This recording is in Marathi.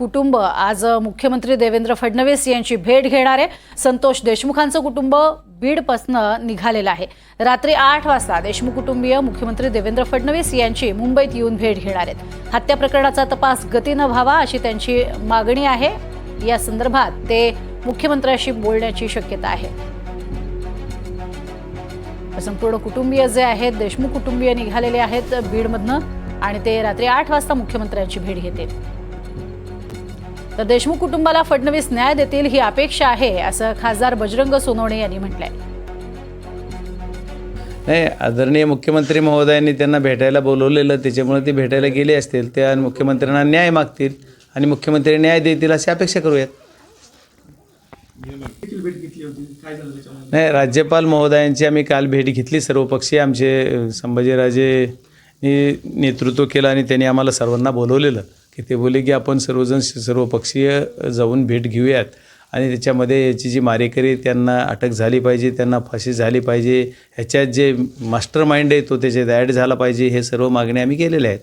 कुटुंब. आज मुख्यमंत्री देवेंद्र फडणवीस यांची भेट घेणार आहे. संतोष देशमुखांचं कुटुंब बीडपासनं निघालेलं आहे. रात्री आठ वाजता देशमुख कुटुंबीय मुख्यमंत्री देवेंद्र फडणवीस यांची मुंबईत येऊन भेट घेणार आहेत. हत्या प्रकरणाचा तपास गतीनं व्हावा अशी त्यांची मागणी आहे. या संदर्भात ते मुख्यमंत्र्यांशी बोलण्याची शक्यता आहे. संपूर्ण कुटुंबीय जे आहेत देशमुख कुटुंबीय निघालेले आहेत बीडमधनं आणि ते रात्री आठ वाजता मुख्यमंत्र्यांची भेट घेतील. तर देशमुख कुटुंबाला फडणवीस न्याय देतील ही अपेक्षा आहे असं खासदार बजरंग सोनवणे यांनी म्हटलंय. नाही आदरणीय मुख्यमंत्री महोदयांनी त्यांना भेटायला बोलवलेलं त्याच्यामुळे ते भेटायला गेले असतील ते आणि मुख्यमंत्र्यांना न्याय मागतील आणि मुख्यमंत्री न्याय देतील अशी अपेक्षा करूयात. नाही राज्यपाल महोदयांची आम्ही काल भेट घेतली सर्वपक्षीय आमचे संभाजीराजेनी संभाजीराजे नेतृत्व केलं आणि त्यांनी आम्हाला सर्वांना बोलवलेलं. की ते बोलले की आपण सर्वजण सर्वपक्षीय जाऊन भेट घेऊयात. आणि त्याच्यामध्ये याची जी मारेकरी त्यांना अटक झाली पाहिजे त्यांना फाशी झाली पाहिजे. ह्याच्यात जे मास्टर माइंड आहे तो त्याच्यात ॲड झाला पाहिजे हे सर्व मागण्या आम्ही केलेल्या आहेत.